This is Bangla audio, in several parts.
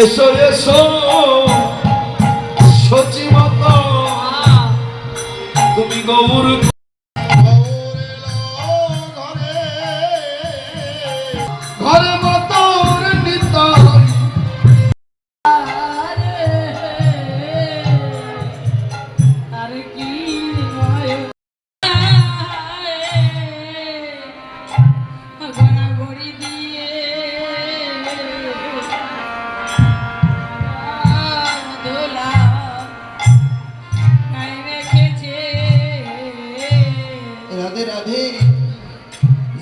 Yes, oh, yes.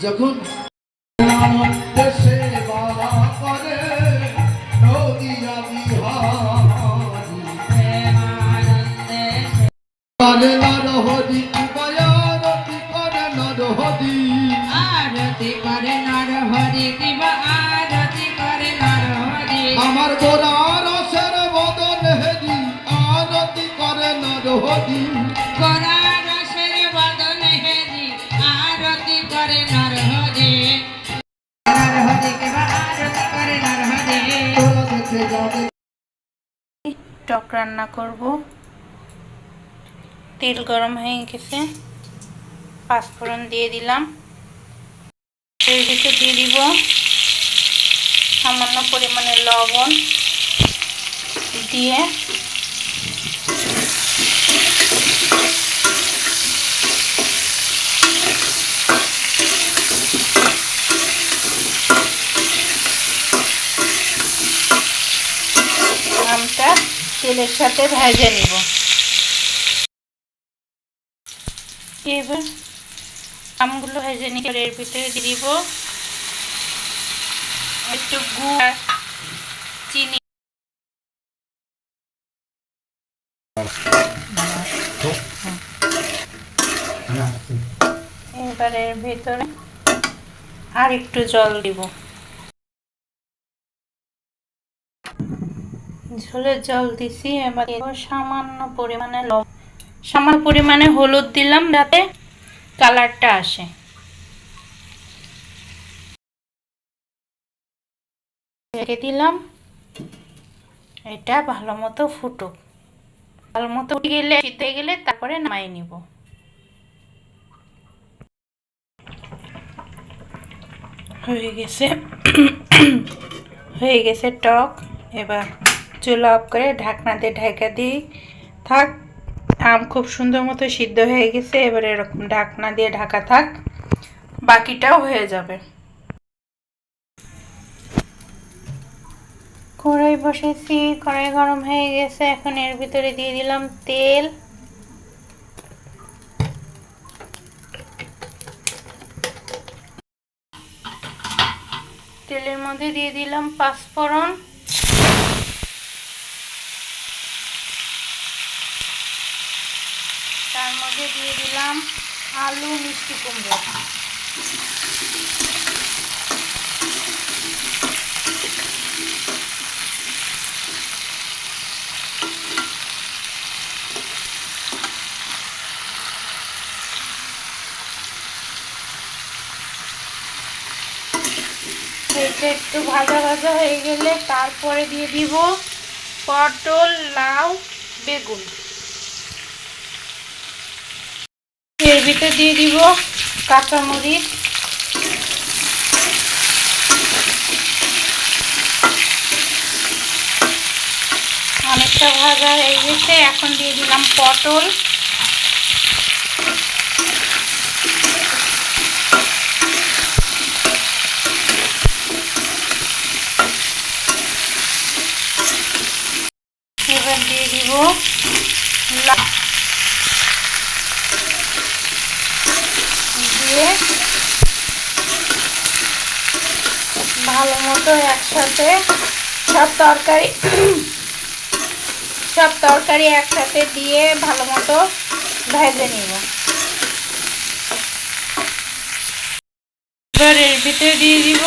যখন সেবা করে নদিয়া টক রান্না করব। তেল গরম হয়ে গেছে। পাঁচফোড়ন দিয়ে দিলাম। দিয়ে দিব সামান্য পরিমাণে লবণ দিয়ে তেলের সাথে ভেজে নিব। এবার আমগুলো ভেজে নিয়ে এর ভিতরে দিব। একটু গুড় চিনি। এবার ভিতরে আর একটু জল দিব। ঝোলের জল দিছি, এবার সামান্য পরিমাণে লবণ। সামান্য পরিমাণে হলুদ দিলাম যাতে কালারটা আসে। রেখে দিলাম। এটা ভালো মতো ফুটুক। ভালো মতো গেলে হয়ে গেলে তারপরে নামাই নিব। হয়ে গেছে। হয়ে গেছে টক। এবার চুলা অফ করে ঢাকনা দিয়ে ঢাকা দিই। থাক, আম খুব সুন্দর মতো সিদ্ধ হয়ে গেছে, এবার এরকম ঢাকনা দিয়ে ঢাকা থাক, বাকিটাও হয়ে যাবে। কড়াই বসেছি, কড়াই গরম হয়ে গেছে, এখন এর ভিতরে দিয়ে দিলাম তেল। তেলের মধ্যে দিয়ে দিলাম পাঁচফোড়ন। মধ্যে দিয়ে দিলাম আলু, মিষ্টি কুমড়ো। একটু ভাজা ভাজা হয়ে গেলে তারপরে দিয়ে দিব পটল, লাউ, বেগুন। এর ভিতরে দিয়ে দিব কাঁচামরিচ অনেকটা ভাজা হয়ে গেছে এখন দিয়ে দিলাম পটল এবার দিয়ে দিব লা- দিয়ে ভালো একসাথে সব তরকারি সব তরকারি একসাথে দিয়ে ভালো মতো ভেজে নিব। এবার এর ভিতরে দিয়ে দিব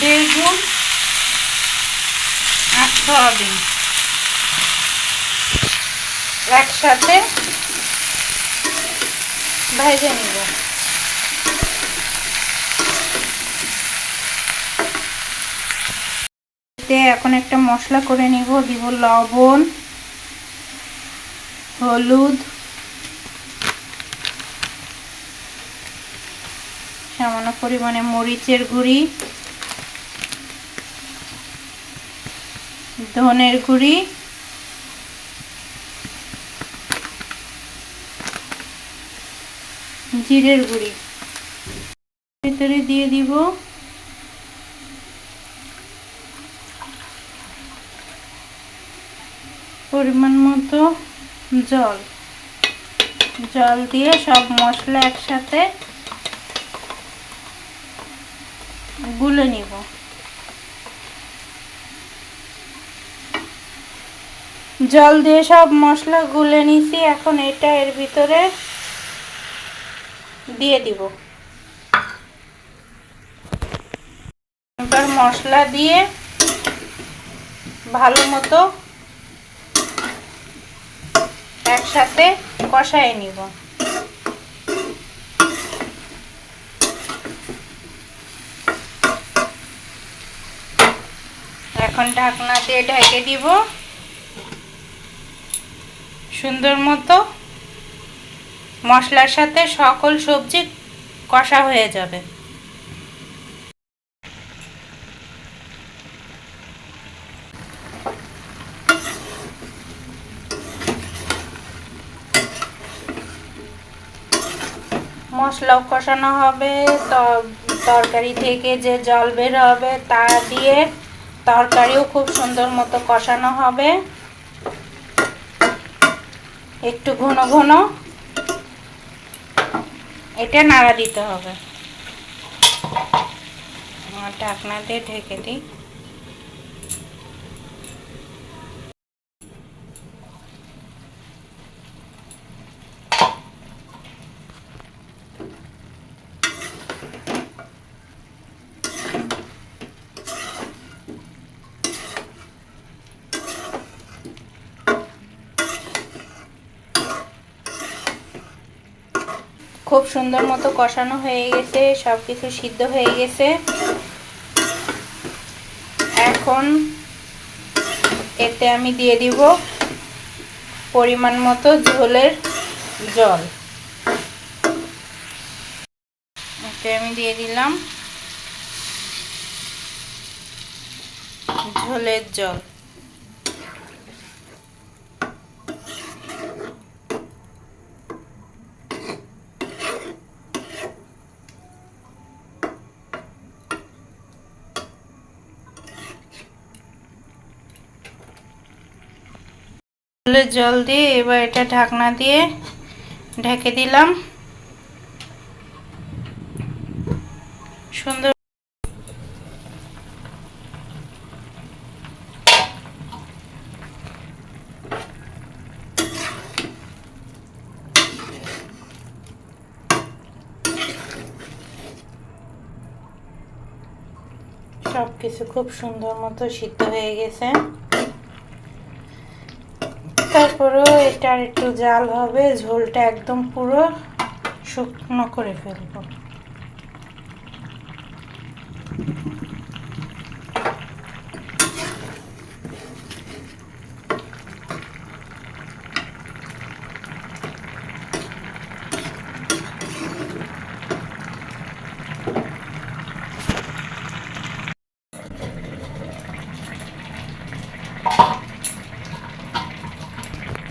বেগুন আর সয়াবিন। একসাথে ভেজে নিব। এতে এখন একটা মশলা করে নিব, দিব লবণ, হলুদ, সামান্য পরিমাণে মরিচের গুঁড়ি, ধনের গুঁড়ি, জিরের গুঁড়ি। ভিতরে দিয়ে দিব পরিমাণ মতো জল। জল দিয়ে সব মশলা একসাথে গুলে নিব। জল দিয়ে সব মশলা গুলে নিছি, এখন এটা এর ভিতরে দিয়ে দিব। এবার মশলা দিয়ে ভালো মতো একসাথে কষায় নিব। এখন ঢাকনা দিয়ে ঢেকে দিব। সুন্দর মতো মশলার সাথে সকল সবজি কষা হয়ে যাবে। মশলাও কষানো হবে তরকারি থেকে যে জল বের হবে তা দিয়ে তরকারিও খুব সুন্দর মতো কষানো হবে। একটু ঘন ঘন এটা নাড়া দিতে হবে। ঢাকনা দিয়ে ঢেকে দিই। খুব সুন্দর মতো কষানো হয়ে গেছে সব কিছু সিদ্ধ হয়ে গেছে। এখন এতে আমি দিয়ে দিব পরিমাণ মতো ঝোলের জল। এতে আমি দিয়ে দিলাম ঝোলের জল। জল দিয়ে এবার এটা ঢাকনা দিয়ে ঢেকে দিলাম। সুন্দর সব কিছু খুব সুন্দর মতো সিদ্ধ হয়ে গেছে। তারপরেও এটা আর একটু জাল হবে ঝোলটা একদম পুরো শুকনো করে ফেলব।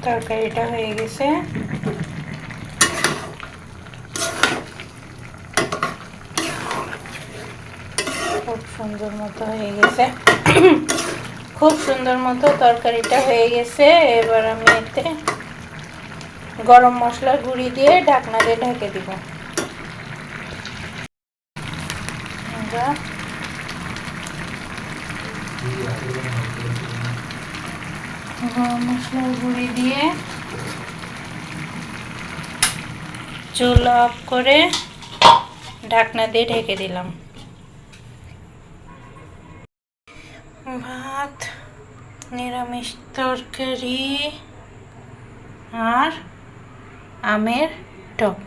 তরকারিটা হয়ে গেছে। খুব সুন্দর মতো হয়ে গেছে। খুব সুন্দর মতো তরকারিটা হয়ে গেছে। এবার আমি এতে গরম মশলা গুঁড়ি দিয়ে ঢাকনা দিয়ে ঢেকে দিব। গরম মশলার গুঁড়ি দিয়ে চুল অফ করে ঢাকনা দিয়ে ঢেকে দিলাম। ভাত, নিরামিষ তরকারি আর আমের টক।